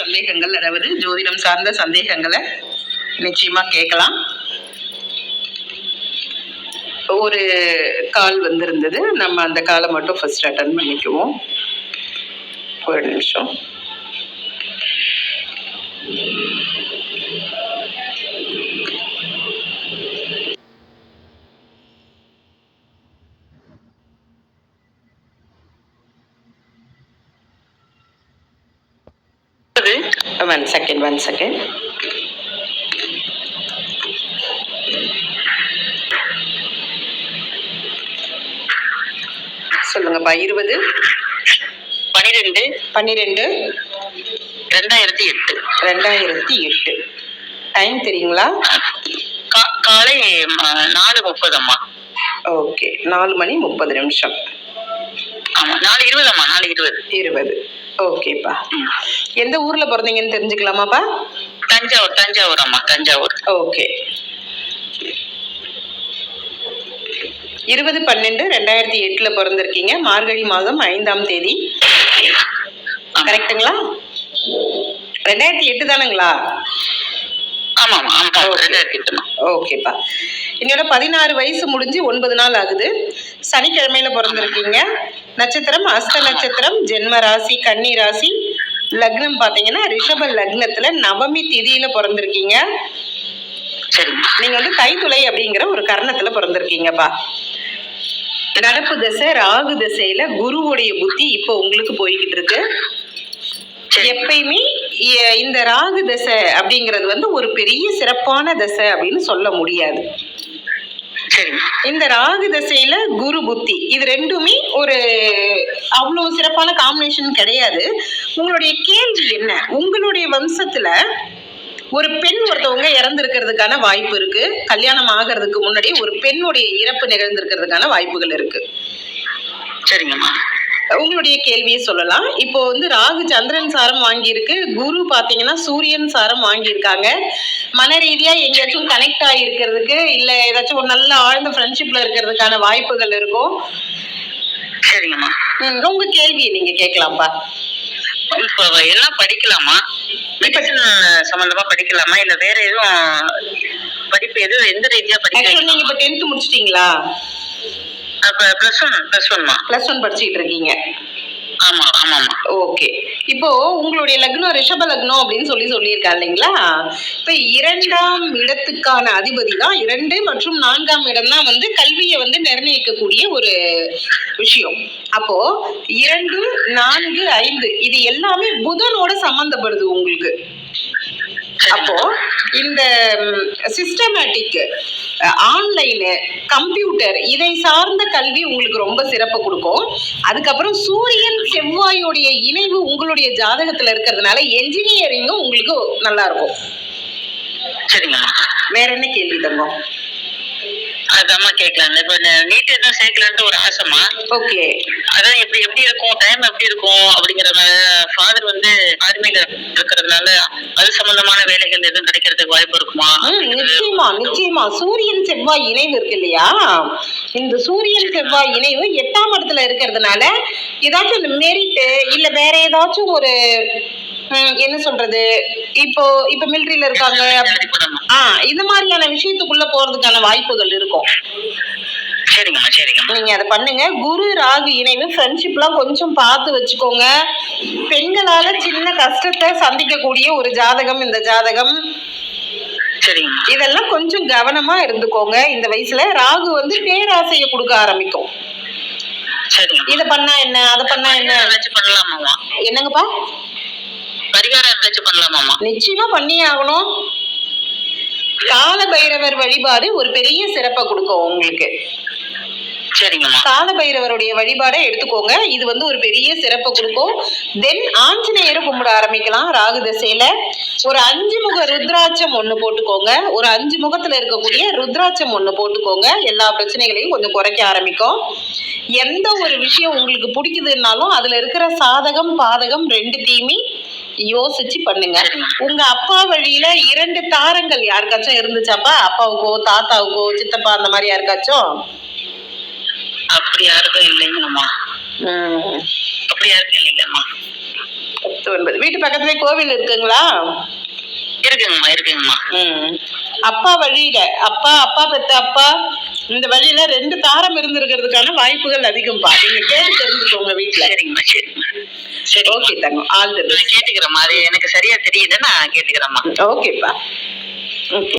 சந்தேகங்கள் அதாவது ஜோதிடம் சார்ந்த சந்தேகங்களை நிச்சயமா கேட்கலாம். ஒரு கால் வந்திருந்தது. நம்ம அந்த காலை மட்டும் ஃபர்ஸ்ட் அட்டன் பண்ணிக்குவோம். ஒரு நிமிஷம். ஒன் செகண்ட் ஒன் செகண்ட் சொல்லுங்கப்பா இருபது? பனிரெண்டு. பன்னிரெண்டு ரெண்டாயிரத்தி எட்டு. ரெண்டாயிரத்தி எட்டு. டைம் தெரியுங்களா? காலை நாலு முப்பது அம்மா. ஓகே நாலு மணி முப்பது நிமிஷம். ஆமா நாலு இருபது அம்மா நாலு இருபது. இருபது. ஓகேப்பா ம். எந்த ஊர்ல பிறந்தீங்கன்னு தெரிஞ்சுக்கலாமாப்பா தஞ்சாவூர் தஞ்சாவூர் அம்மா தஞ்சாவூர். ஓகே. இருபது பன்னெண்டு ரெண்டாயிரத்தி எட்டுல பிறந்திருக்கீங்க. மார்கழி மாதம் ஐந்தாம் தேதி. ஆமா. கரெக்ட்டுங்களா? ரெண்டாயிரத்தி எட்டு தானுங்களா? ஓகேப்பா. என்னோட பதினாறு வயசு முடிஞ்சு ஒன்பது நாள் ஆகுது. சனிக்கிழமையில பிறந்திருக்கீங்க. நட்சத்திரம் அஸ்த நட்சத்திரம் ஜென்ம ராசி கன்னி ராசி லக்னம் பாத்தீங்கன்னா ரிஷப லக்னத்துல நவமி திதியில பிறந்திருக்கீங்க. சரிம்மா நீங்க வந்து தைத்துளை அப்படிங்கிற ஒரு கர்ணத்துல பிறந்திருக்கீங்கப்பா. நடப்பு திசை ராகு திசையில குருவுடைய புத்தி இப்போ உங்களுக்கு போய்கிட்டு இருக்கு. சரி. எப்பயுமே இந்த ராகு தசை அப்படிங்கிறது வந்து ஒரு பெரிய சிறப்பான தசை அப்படின்னு சொல்ல முடியாது. இந்த ராகு தசையில குரு புத்தி. இது ரெண்டுமே ஒரு அவ்வளவு சிறப்பான காம்பினேஷன் கிடையாது. உங்களுடைய கேள்வி என்ன? உங்களுடைய வம்சத்துல ஒரு பெண் ஒருத்தவங்க இறந்திருக்கிறதுக்கான வாய்ப்பு இருக்கு. கல்யாணம் ஆகிறதுக்கு முன்னாடி ஒரு பெண்ணுடைய இறப்பு நிகழ்ந்திருக்கிறதுக்கான வாய்ப்புகள் இருக்கு. சரிங்கம்மா. உங்களுடைய கேள்வியை சொல்லலாம். இப்போ வந்து ராகு சந்திரன் சாரம் வாங்கியிருக்கு. குரு பாத்தீங்கன்னா சூரியன் சாரம் வாங்கியிருக்காங்க. மன ரீதியா எங்கேயாச்சும் கனெக்ட் ஆகிருக்கிறதுக்கு இல்ல ஏதாச்சும் ஒரு நல்ல ஆழ்ந்த ஃப்ரெண்ட்ஷிப்ல இருக்கிறதுக்கான வாய்ப்புகள் இருக்கும் சரிங்கம்மா. உங்க கேள்வியை நீங்க கேட்கலாம்ப்பா. இப்போ என்ன படிக்கலாமா? மெடிசன் சம்பந்தமா படிக்கலாமா? இல்ல வேற எதுவும் படிப்பு எதுவும் எந்த ரீதியா ஆக்சுவலா படிக்க நீங்க இப்ப டென்த் முடிச்சிட்டீங்களா? பிளஸ் ஒன் பிளஸ் ஒன்மா பிளஸ் ஒன் படிச்சுட்டு இருக்கீங்க. ஆமா ஆமாம்மா ஓகே இப்போ உங்களுடைய லக்னம் ரிஷப லக்னம் அப்படின்னு சொல்லி சொல்லியிருக்கா இல்லைங்களா? இப்ப இரண்டாம் இடத்துக்கான அதிபதி தான் இரண்டு மற்றும் நான்காம் இடம் தான் வந்து கல்வியை வந்து நிர்ணயிக்கக்கூடிய ஒரு விஷயம். அப்போ இரண்டு நான்கு ஐந்து இது எல்லாமே புதனோட சம்பந்தப்படுது உங்களுக்கு. அப்போ இந்த சிஸ்டமேட்டிக் ஆன்லைனு கம்ப்யூட்டர் இதை சார்ந்த கல்வி உங்களுக்கு ரொம்ப சிறப்பு கொடுக்கும். அதுக்கப்புறம் சூரியன் செவ்வாயோடைய இணைவு உங்களுடைய ஜாதகத்துல இருக்கிறதுனால என்ஜினியரிங்கும் உங்களுக்கு நல்லா இருக்கும். சரிங்கம்மா வேற என்ன கேள்வி தங்கம்? அதாம்மா கேட்கலாம் இப்ப நீட் எதுவும் சேர்க்கலான்ட்டு ஒரு ஆசைமா ஓகே. அதான் எப்படி எப்படி இருக்கும்? டைம் எப்படி இருக்கும்? அப்படிங்கிற ஃபாதர் வந்து ஆர்மியில இருக்கிறதுனால அது சம்பந்தமான வேலைகள் எதுவும் கிடைக்கிறதுக்கு வாய்ப்பு இருக்குமா? நிச்சயமா நிச்சயமா. சூரியன் செவ்வாய் இணைவு இருக்கு இல்லையா? இந்த சூரியன் செவ்வாய் இணைவு எட்டாம் இடத்துல இருக்கிறதுனால ஏதாச்சும் இந்த மெரிட் இல்ல வேற ஏதாச்சும் ஒரு என்ன சொல்றது? இப்போ இப்ப மிலிட்டரியில இருக்காங்க. Ready பண்ணணுமா? ஆ இந்த மாதிரியான விஷயத்துக்குள்ள போறதுக்கான வாய்ப்புகள் இருக்கும். சரிங்கம்மா சரிங்கம்மா. நீங்க அதை பண்ணுங்க. குரு ராகு இணைவு ஃப்ரெண்ட்ஷிப்லாம் கொஞ்சம் பார்த்து வச்சுக்கோங்க. பெண்களால சின்ன கஷ்டத்தை சந்திக்கக்கூடிய ஒரு ஜாதகம் இந்த ஜாதகம். சரிங்கம்மா. இதெல்லாம் கொஞ்சம் கவனமா இருந்துக்கோங்க. இந்த வயசுல ராகு வந்து பேராசையை கொடுக்க ஆரம்பிக்கும். இத பண்ணா என்ன? அதை பண்ணா என்ன? என்னங்கப்பா? நிச்சயமா பண்ணியே ஆகணும். கால பைரவர் வழிபாடு ஒரு பெரிய சிறப்பை கொடுக்கும் உங்களுக்கு. கால பைரவருடைய வழிபாடை எடுத்துக்கோங்க. இது வந்து ஒரு பெரிய சிறப்பை கொடுக்கும். தென் ஆஞ்சநேயரை கும்பிட ஆரம்பிக்கலாம் ராகு திசையில. ஒரு அஞ்சு முக ருத்ராட்சம் ஒண்ணு போட்டுக்கோங்க. ஒரு அஞ்சு முகத்துல இருக்கக்கூடிய ருத்ராட்சம் ஒண்ணு போட்டுக்கோங்க. எல்லா பிரச்சனைகளையும் கொஞ்சம் குறைக்க ஆரம்பிக்கும். எந்த ஒரு விஷயம் உங்களுக்கு பிடிக்குதுன்னாலும் அதுல இருக்கிற சாதகம் பாதகம் ரெண்டு தீமி யோசிச்சு பண்ணுங்க. உங்க அப்பா வழியில இரண்டு தாரங்கள் யாருக்காச்சும் இருந்துச்சாப்பா? அப்பாவுக்கோ தாத்தாவுக்கோ சித்தப்பா அந்த மாதிரி யாருக்காச்சும்? அப்படி யாருக்கும் இல்லைங்கம்மா. அப்படி யாருக்கும் இல்லைங்கம்மா. பத்து ஒன்பது. வீட்டு பக்கத்துலயே கோவில் இருக்குங்களா? இருக்குங்கம்மா இருக்குங்கம்மா. அப்பா வழியில அப்பா அப்பா பெத்த அப்பா இந்த வழியில ரெண்டு தாரம் இருந்திருக்கிறதுக்கான வாய்ப்புகள் அதிகம்பா நீங்க கேட்டு தெரிஞ்சுக்கோங்க வீட்டுல சரிங்கம்மா சரிங்கம்மா. சரி. ஓகே தங்கம் ஆல் தி நான் கேட்டுக்கிறேம்மா. அது எனக்கு சரியா தெரியல நான் கேட்டுக்கிறேம்மா. ஓகேப்பா. ஓகே.